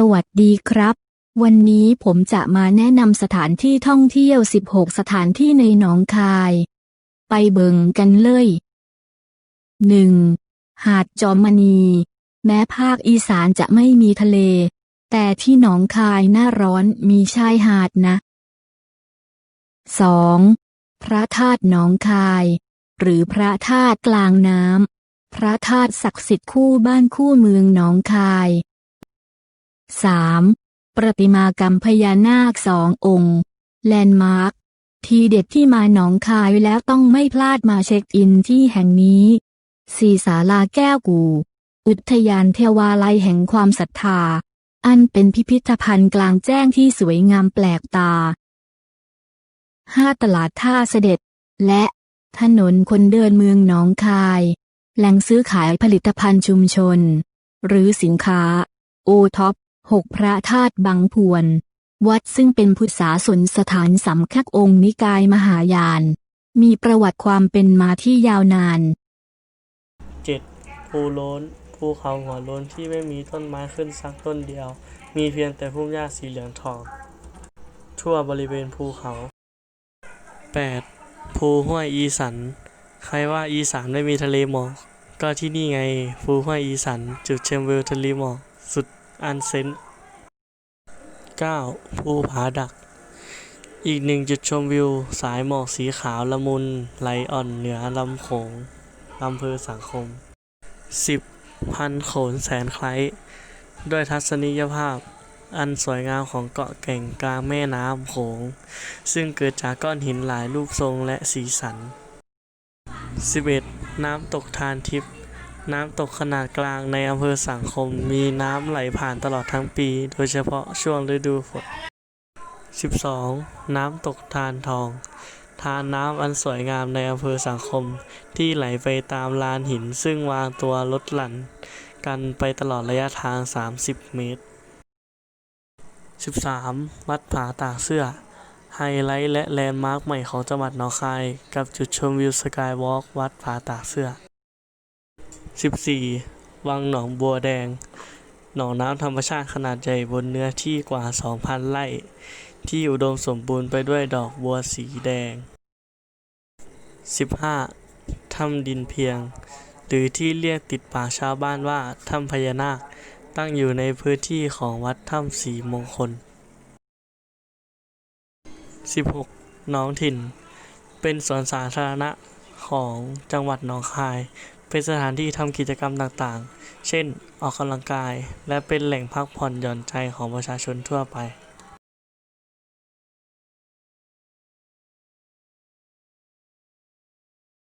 สวัสดีครับ วันนี้ผมจะมาแนะนำสถานที่ท่องเที่ยว 16 สถานที่ในหนองคาย ไปเบิ่งกันเลย 1. หาดจอมมณี แม้ภาคอีสานจะไม่มีทะเล แต่ที่หนองคายหน้าร้อนมีชายหาดนะ 2. พระธาตุหนองคาย หรือพระธาตุกลางน้ำพระธาตุศักดิ์สิทธิ์คู่บ้านคู่เมืองหนองคาย 3. ประติมากรรมพญานาคสององค์ แลนด์มาร์ค ทีเด็ดที่มาหนองคายแล้วต้องไม่พลาดมาเช็คอินที่แห่งนี้ สี่ศาลาแก้วกู อุทยานเทวาลัยแห่งความศรัทธา อันเป็นพิพิธภัณฑ์กลางแจ้งที่สวยงามแปลกตา 5. ตลาดท่าเสด็จ และถนนคนเดินเมืองหนองคาย แหล่งซื้อขายผลิตภัณฑ์ชุมชน หรือสินค้า โอท็อป 6พระธาตุบางพวน วัดซึ่งเป็นพุทธศาสนสถานสำคัญองค์นิกายมหายาน มีประวัติความเป็นมาที่ยาวนาน 7. ภูโล้นภูเขาหัวโล้นที่ไม่มีต้นไม้ขึ้นสักต้นเดียว มีเพียงแต่พุ่มหญ้าสีเหลืองทอง ทั่วบริเวณภูเขา 8. ภูห้วยอีสัน ใครว่าอีสานไม่มีทะเลหมอกก็ที่นี่ไงภูห้วยอีสัน จุดชมวิวทะเลหมอกสุดอันเซน 9. ภูผาดัก อีกหนึ่งจุดชมวิว สายหมอกสีขาวละมุนไหลอ่อนเหนือลำโขงอำเภอสังคม 10. พันโขนแสนไคล้ด้วยทัศนียภาพอันสวยงามของเกาะแก่งกลางแม่น้ำโขง ซึ่งเกิดจากก้อนหินหลายรูปทรงและสีสัน 11. น้ำตกทานทิพย์ น้ำตกขนาดกลางในอำเภอสังคม มีน้ำไหลผ่านตลอดทั้งปี โดยเฉพาะช่วงฤดูฝน 12. น้ำตกทานทอง ทานน้ำอันสวยงามในอำเภอสังคม ที่ไหลไปตามลานหินซึ่งวางตัวลดหลั่น กันไปตลอดระยะทาง 30 เมตร 13. วัดผาตากเสื้อ ไฮไลท์และแลนด์มาร์คใหม่ของจังหวัดหนองคาย กับจุดชมวิวสกายวอล์กวัดผาตากเสื้อ 14. วังหนองบัวแดง หนองน้ำธรรมชาติขนาดใหญ่บนเนื้อที่กว่า 2,000 ไร่ ที่อุดมสมบูรณ์ไปด้วยดอกบัวสีแดง 15. ถ้ำดินเพียง หรือที่เรียกติดปากชาวบ้านว่าถ้ำพญานาค ตั้งอยู่ในพื้นที่ของวัดถ้ำสีมงคล 16. น้องถิ่น เป็นสวนสาธารณะของจังหวัดหนองคาย เป็นสถานที่ทำกิจกรรมต่างๆ เช่น ออกกำลังกาย และเป็นแหล่งพักผ่อนหย่อนใจของประชาชนทั่วไป